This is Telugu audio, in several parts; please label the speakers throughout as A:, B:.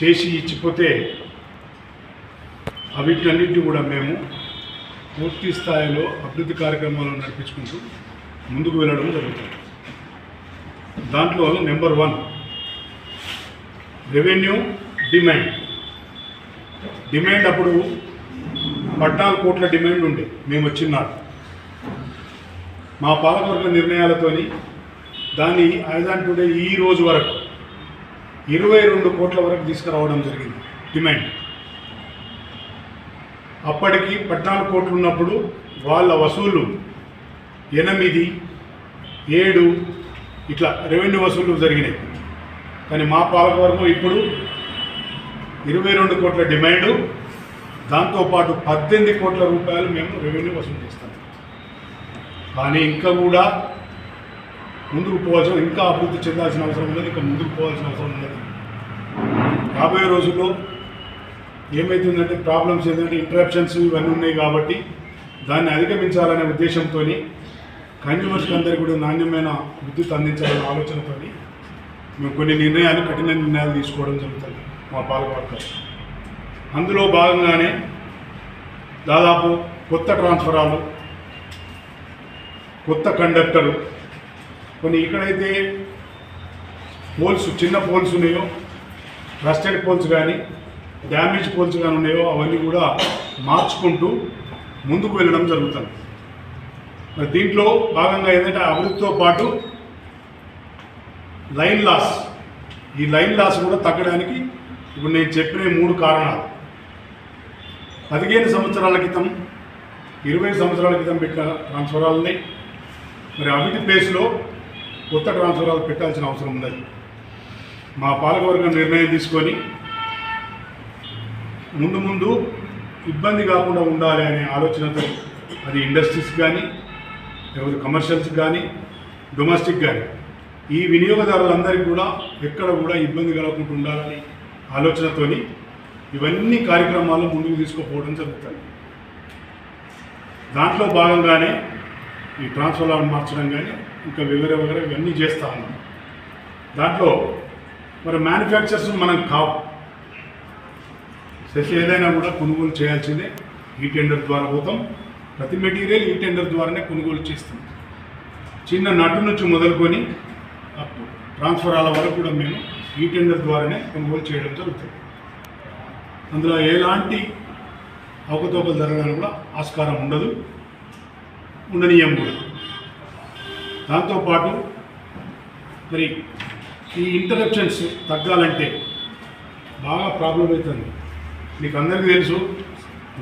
A: చేసి ఇచ్చిపోతే వీటినన్నింటినీ కూడా మేము పూర్తి స్థాయిలో అభివృద్ధి కార్యక్రమాలు నడిపించుకుంటూ ముందుకు వెళ్ళడం జరుగుతుంది. దాంట్లో number one revenue demand. Demand అప్పుడు పద్నాలుగు కోట్ల డిమాండ్ ఉండే మేము వచ్చినాడు మా పాలకవర్గ నిర్ణయాలతోని దాన్ని ఐదాన్ టుడే ఈ రోజు వరకు ఇరవై రెండు కోట్ల వరకు తీసుకురావడం జరిగింది. డిమాండ్ అప్పటికి పద్నాలుగు కోట్లు ఉన్నప్పుడు వాళ్ళ వసూలు ఎనిమిది ఏడు ఇట్లా రెవెన్యూ వసూలు జరిగినాయి. కానీ మా పాలకవర్గం ఇప్పుడు ఇరవై రెండు కోట్ల డిమాండు దాంతోపాటు పద్దెనిమిది కోట్ల రూపాయలు మేము రెవెన్యూ వసూలు చేస్తాం. కానీ ఇంకా కూడా ముందుకు పోవాల్సిన ఇంకా అభివృద్ధి చెందాల్సిన అవసరం ఉన్నది ఇంకా ముందుకు పోవాల్సిన అవసరం ఉన్నది. రాబోయే రోజుల్లో ఏమవుతుందంటే ప్రాబ్లమ్స్ ఏంటంటే ఇంటరప్షన్స్ ఇవన్నీ ఉన్నాయి కాబట్టి దాన్ని అధిగమించాలనే ఉద్దేశంతో కన్జ్యూమర్స్కి అందరికీ కూడా నాణ్యమైన విద్యుత్ అందించాలనే ఆలోచనతో మేము కొన్ని నిర్ణయాలు కఠిన నిర్ణయాలు తీసుకోవడం జరుగుతుంది మా పాలకవర్గం అందులో భాగంగానే దాదాపు కొత్త ట్రాన్స్ఫరాలు కొత్త కండక్టరు కొన్ని ఇక్కడైతే పోల్స్ చిన్న పోల్స్ ఉన్నాయో రస్టెడ్ పోల్స్ కానీ డ్యామేజ్ పోల్స్ కానీ ఉన్నాయో అవన్నీ కూడా మార్చుకుంటూ ముందుకు వెళ్ళడం జరుగుతుంది. మరి దీంట్లో భాగంగా ఏంటంటే అభివృద్ధితో పాటు లైన్ లాస్ ఈ లైన్ లాస్ కూడా తగ్గడానికి ఇప్పుడు నేను చెప్పిన మూడు కారణాలు. పదిహేను సంవత్సరాల క్రితం ఇరవై సంవత్సరాల క్రితం పెట్టిన ట్రాన్స్ఫరాలని మరి అవిటి ప్లేస్లో కొత్త ట్రాన్స్ఫరాలు పెట్టాల్సిన అవసరం ఉన్నది. మా పాలకవర్గం నిర్ణయం తీసుకొని ముందు ముందు ఇబ్బంది కాకుండా ఉండాలి అనే ఆలోచనతో అది ఇండస్ట్రీస్ కానీ లేకపోతే కమర్షియల్స్ కానీ డొమెస్టిక్ కానీ ఈ వినియోగదారులందరికీ కూడా ఎక్కడ కూడా ఇబ్బంది కలగకుండా ఉండాలని ఆలోచనతోని ఇవన్నీ కార్యక్రమాలు ముందుకు తీసుకుపోవడం జరుగుతుంది. దాంట్లో భాగంగానే ఈ ట్రాన్స్ఫర్ మార్చడం కానీ ఇంకా వివర వివర ఇవన్నీ చేస్తా ఉన్నాం. దాంట్లో మరి మ్యానుఫ్యాక్చర్స్ మనం కావు. సెస్ ఏదైనా కూడా కొనుగోలు చేయాల్సిందే. ఈ టెండర్ ద్వారా పోతాం. ప్రతి మెటీరియల్ ఈ టెండర్ ద్వారానే కొనుగోలు చేస్తాం. చిన్న నటు నుంచి మొదలుకొని ట్రాన్స్ఫర్ అలా వరకు కూడా మేము ఈ టెండర్ ద్వారానే కొనుగోలు చేయడం జరుగుతుంది. అందులో ఎలాంటి అవకతవకలు జరగడానికి కూడా ఆస్కారం ఉండదు. ఉండనీయం కూడా దాంతోపాటు మరి ఈ ఇంటరప్షన్స్ తగ్గాలంటే బాగా ప్రాబ్లం అవుతుంది. మీకు అందరికీ తెలుసు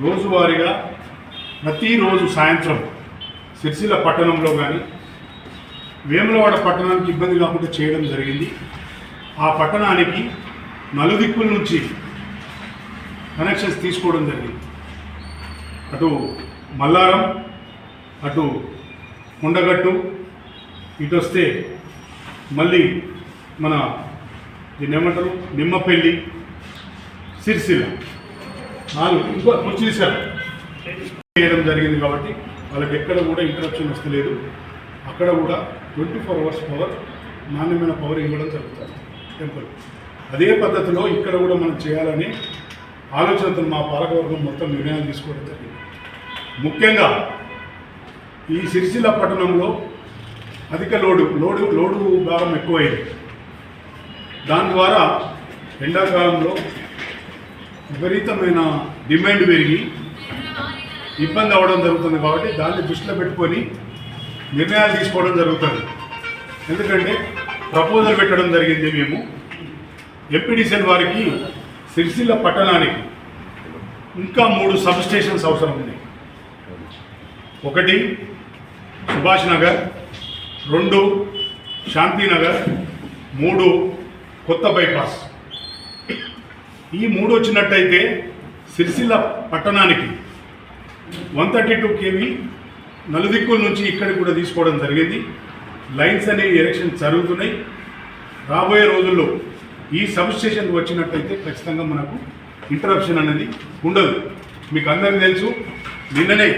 A: రోజువారీగా ప్రతిరోజు సాయంత్రం సిరిసిల్ల పట్టణంలో కానీ వేములవాడ పట్టణానికి ఇబ్బంది కాకుండా చేయడం జరిగింది. ఆ పట్టణానికి నలుదిక్కుల నుంచి కనెక్షన్స్ తీసుకోవడం జరిగింది. అటు మల్లారం అటు కొండగట్టు ఇటు వస్తే మళ్ళీ మన దీన్ని ఏమంటారు? నిమ్మపల్లి సిరిసిల్ల. నాలుగు ఇంకో ముచ్చిసారు చేయడం జరిగింది కాబట్టి వాళ్ళకి ఎక్కడ కూడా ఇంటరప్షన్ వస్తలేదు. అక్కడ కూడా ట్వంటీ ఫోర్ అవర్స్ పవర్ నాణ్యమైన పవర్ ఇవ్వడం జరుగుతుంది. టెంపుల్ అదే పద్ధతిలో ఇక్కడ కూడా మనం చేయాలని ఆలోచనతో మా పాలకవర్గం మొత్తం నిర్ణయాలు తీసుకోవడం జరిగింది. ముఖ్యంగా ఈ సిరిసిల్ల పట్టణంలో అధిక లోడు లోడు లోడు భాగం ఎక్కువైంది. దాని ద్వారా ఎండాకాలంలో విపరీతమైన డిమాండ్ పెరిగి ఇబ్బంది అవ్వడం జరుగుతుంది కాబట్టి దాన్ని దృష్టిలో పెట్టుకొని నిర్ణయాలు తీసుకోవడం జరుగుతుంది. ఎందుకంటే ప్రపోజల్ పెట్టడం జరిగింది మేము. ఎంపీడీసీఎల్ వారికి సిరిసిల్ల పట్టణానికి ఇంకా మూడు సబ్ స్టేషన్స్ అవసరం ఉంది ఒకటి సుభాష్ నగర్ రెండు శాంతినగర్ మూడు కొత్త బైపాస్. ఈ మూడు వచ్చినట్టయితే సిరిసిల్ల పట్టణానికి వన్ థర్టీ టూ కేవీ నలుదిక్కుల నుంచి ఇక్కడికి కూడా తీసుకోవడం జరిగింది. లైన్స్ అనే ఎలక్షన్ జరుగుతున్నాయి. రాబోయే రోజుల్లో ఈ సబ్ స్టేషన్కి వచ్చినట్టయితే ఖచ్చితంగా మనకు ఇంటరప్షన్ అనేది ఉండదు. మీకు అందరికీ తెలుసు నిన్ననే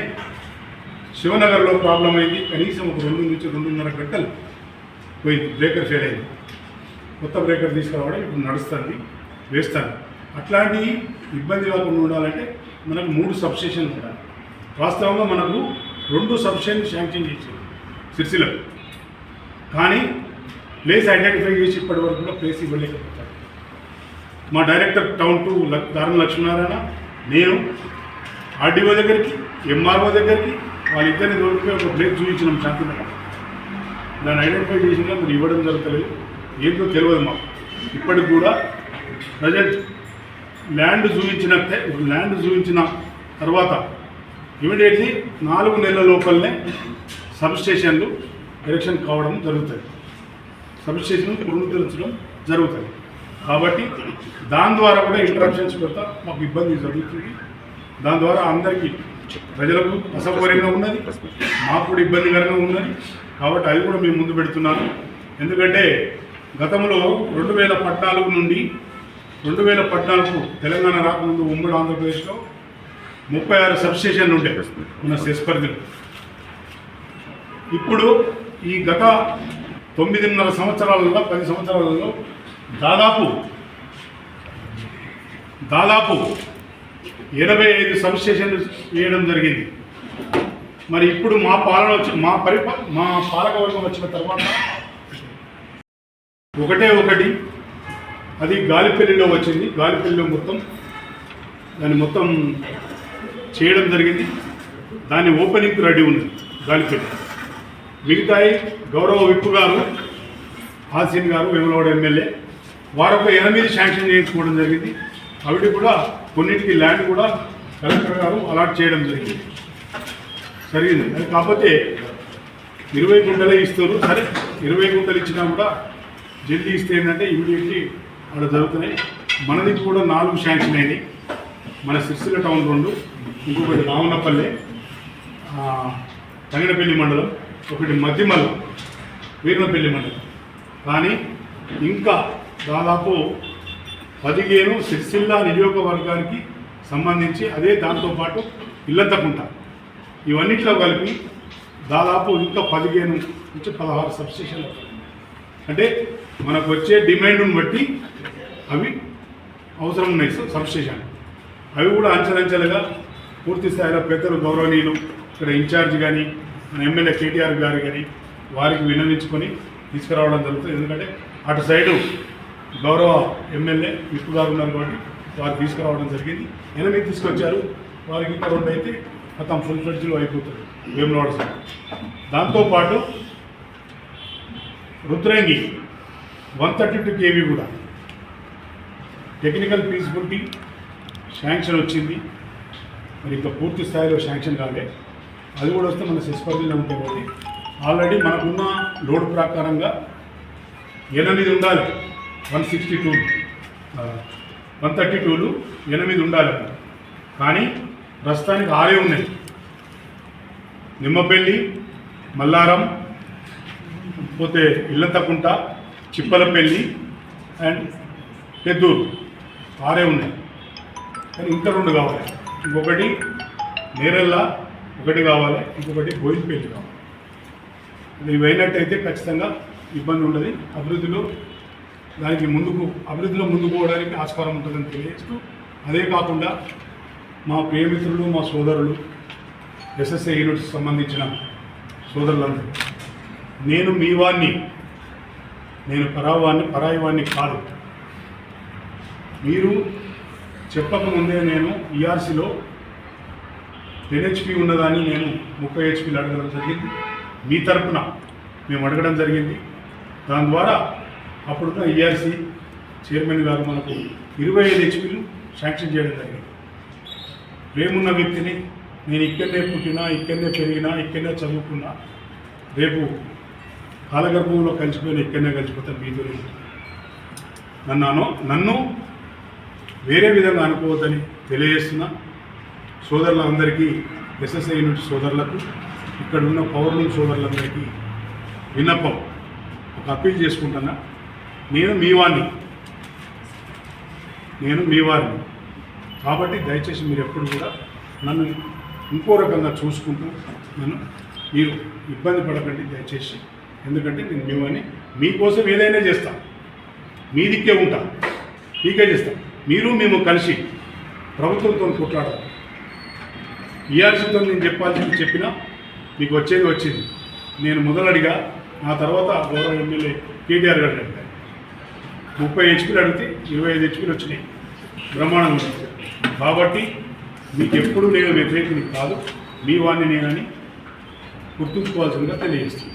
A: శివనగర్లో ప్రాబ్లం అయింది. కనీసం ఒక రెండు నుంచి రెండున్నర గంటలు పోయింది. బ్రేకర్ ఫెయిల్ అయింది. కొత్త బ్రేకర్ తీసుకురావడం ఇప్పుడు నడుస్తుంది వేస్తాను అట్లాంటి ఇబ్బంది కాకుండా ఉండాలంటే మనకు మూడు సబ్స్టేషన్లు ఉండాలి. వాస్తవంగా మనకు రెండు సబ్స్టేషన్ శాంక్షన్ చేసింది సిరిసిల్లకు కానీ ప్లేస్ ఐడెంటిఫై చేసి ఇప్పటి వరకు కూడా ప్లేస్ ఇవ్వలేకపోతారు. మా డైరెక్టర్ టౌన్ టు దారుణ లక్ష్మీనారాయణ నేను ఆర్డీఓ దగ్గరికి ఎంఆర్ఓ దగ్గరికి వాళ్ళిద్దరిని దొరికి ఒక ప్లేస్ చూపించినాం శాంతినగర్. దాన్ని ఐడెంటిఫై చేసినా మీరు ఇవ్వడం జరగలేదు ఏంటో తెలియదు మాకు. ఇప్పటికి కూడా ప్రజెంట్ ల్యాండ్ చూపించిన ల్యాండ్ చూపించిన తర్వాత ఇమీడియట్లీ నాలుగు నెలల లోపలనే సబ్ స్టేషన్లు ఎలక్షన్ కావడం జరుగుతుంది. సబ్స్టేషన్ పునరుద్ధరించడం జరుగుతుంది. కాబట్టి దాని ద్వారా కూడా ఇంటరాక్షన్స్ పెడతా మాకు ఇబ్బంది జరుగుతుంది. దాని ద్వారా అందరికీ ప్రజలకు అసౌకర్యంగా ఉన్నది మాకు కూడా ఇబ్బందికరంగా ఉన్నది. కాబట్టి అది కూడా మేము ముందు పెడుతున్నాను ఎందుకంటే గతంలో రెండు వేల పద్నాలుగు నుండి రెండు వేల పద్నాలుగు తెలంగాణ రాకముందు ఉమ్మడి ఆంధ్రప్రదేశ్లో ముప్పై ఆరు సబ్స్టేషన్లు ఉండే మన సెస్ పరిధిలో. ఇప్పుడు ఈ గత తొమ్మిదిన్నర సంవత్సరాలలో పది సంవత్సరాలలో దాదాపు దాదాపు ఎనభై ఐదు సబ్స్టేషన్లు వేయడం జరిగింది. మరి ఇప్పుడు మా పాలన వచ్చి మా పరిపా మా పాలకవర్గం వచ్చిన తర్వాత ఒకటే ఒకటి అది గాలిపల్లిలో వచ్చింది. గాలిపల్లిలో మొత్తం దాన్ని మొత్తం చేయడం జరిగింది. దాని ఓపెనింగ్ రెడీ ఉంది గాలిపల్లి. మిగతాయి గౌరవ విప్పు గారు హాసిన్ గారు వేములవాడ ఎమ్మెల్యే వారొక ఎనిమిది శాంక్షన్ చేయించుకోవడం జరిగింది. అవిటి కూడా కొన్నిటికి ల్యాండ్ కూడా కలెక్టర్ గారు అలాట్ చేయడం జరిగింది. జరిగింది. అది కాకపోతే ఇరవై గుంటలే ఇస్తారు. సరే ఇరవై గుంటలు ఇచ్చినా కూడా జల్దీ ఇస్తే ఏంటంటే ఇమీడియట్లీ అక్కడ జరుగుతున్నాయి. మనది కూడా నాలుగు శాంక్షన్ అయినాయి. మన సిరిసిల్ల టౌన్ రెండు ఇంకొకటి రావణపల్లె తగినపల్లి మండలం ఒకటి మధ్యమల్ వీరనపల్లి మండలం. కానీ ఇంకా దాదాపు పదిహేను సిరిసిల్ల నియోజకవర్గానికి సంబంధించి అదే దాంతోపాటు ఇల్లంతకుంట. ఇవన్నిట్లో కలిపి దాదాపు ఇంకా పదిహేను నుంచి పదహారు సబ్స్టేషన్లు అంటే మనకు వచ్చే డిమాండ్ను బట్టి అవి అవసరం ఉన్నాయి సబ్స్టేషన్ అవి కూడా అంచెలంచెలుగా పూర్తి స్థాయిలో పెద్దలు గౌరవనీయులు ఇక్కడ ఇన్ఛార్జ్ కానీ మన ఎమ్మెల్యే కేటీఆర్ గారు కానీ వారికి విన్నవించుకొని తీసుకురావడం జరుగుతుంది. ఎందుకంటే అటు సైడు గౌరవ ఎమ్మెల్యే విష్ణు గారు ఉన్నారు కాబట్టి వారు తీసుకురావడం జరిగింది. ఎనిమిది తీసుకొచ్చారు. వారికి ఇంకా రెండు అయితే మొత్తం ఫుల్ ఫ్లెడ్జ్లో అయిపోతుంది. వేములవాడ సార్ దాంతోపాటు Rudrangi one thirty two KV కూడా. టెక్నికల్ ఫీజిబిలిటీ శాంక్షన్ వచ్చింది. మరి ఇంకా పూర్తి స్థాయిలో శాంక్షన్ కాలే. అది కూడా వస్తే మన సిస్పర్లో ఉంటాయి కాబట్టి ఆల్రెడీ మనకున్న లోడ్ ప్రకారంగా ఎనిమిది ఉండాలి. One sixty two one thirty tool ఎనిమిది ఉండాలి కానీ ప్రస్తుతానికి ఆరే ఉన్నాయి. నిమ్మపల్లి మల్లారం పోతే ఇల్లంతకుంట చిప్పలపల్లి అండ్ పెద్దూరు. ఆరే ఉన్నాయి. కానీ ఇంకా రెండు కావాలి. ఇంకొకటి నేరెళ్ళ ఒకటి కావాలి. ఇంకొకటి బోయినపల్లి కావాలి. ఇవి అయినట్టయితే ఖచ్చితంగా ఇబ్బంది ఉండదు. అభివృద్ధిలో దానికి ముందుకు అభివృద్ధిలో ముందుకు పోవడానికి ఆస్కారం ఉంటుందని తెలియజేస్తూ అదే కాకుండా మా ప్రియమిత్రులు మా సోదరులు ఎస్ఎస్ఏ యూనిట్స్ సంబంధించిన సోదరులందరూ నేను మీ వాణ్ణి నేను పరావాన్ని పరాయి వాణ్ణి కాదు. మీరు చెప్పకముందే నేను ఈఆర్సీలో టెన్ హెచ్పి ఉన్నదాన్ని నేను ముప్పై హెచ్పీలు అడగడం జరిగింది. మీ తరపున మేము అడగడం జరిగింది. దాని ద్వారా అప్పుడున్న ఈఆర్సీ చైర్మన్ గారు మనకు ఇరవై ఐదు హెచ్పీలు శాంక్షన్ చేయడం జరిగింది. రేమున్న వ్యక్తిని నేను ఇక్కడనే పుట్టినా ఇక్కడనే పెరిగినా ఇక్కడనే చదువుకున్నా రేపు కాలగర్భంలో కలిసిపోయిన ఇక్కడనే కలిసిపోతాను మీతో నన్ను అను నన్ను వేరే విధంగా అనుకోవద్దని తెలియజేస్తున్నా. సోదరులందరికీ ఎస్ఎస్ఐ యూనిట్ సోదరులకు ఇక్కడ ఉన్న పౌరుల సోదరులందరికీ విన్నపం ఒక అప్పీల్ చేసుకుంటున్నా. నేను మీ వాడిని నేను మీ వారిని. కాబట్టి దయచేసి మీరు ఎప్పుడు కూడా నన్ను ఇంకో రకంగా చూసుకుంటూ నన్ను మీరు ఇబ్బంది పడకండి దయచేసి. ఎందుకంటే నేను మీ వాడిని మీకోసం ఏదైనా చేస్తాను మీ దిక్కే ఉంటా. మీకే చేస్తాను మీరు మేము కలిసి ప్రభుత్వంతో కొట్లాడాలి ఈఆర్సీతో నేను చెప్పాల్సింది చెప్పినా మీకు వచ్చేది వచ్చింది. నేను మొదలడిగా నా తర్వాత గౌరవ ఎమ్మెల్యే కేటీఆర్ గారు ముప్పై హెచ్పీలు అడిగితే ఇరవై ఐదు హెచ్పీలు వచ్చినాయి. బ్రహ్మాండంగా కాబట్టి మీకు ఎప్పుడు నేను వ్యతిరేకిని కాదు. మీ వాడిని నేనని గుర్తుంచుకోవాల్సిందిగా తెలియజేస్తున్నాను.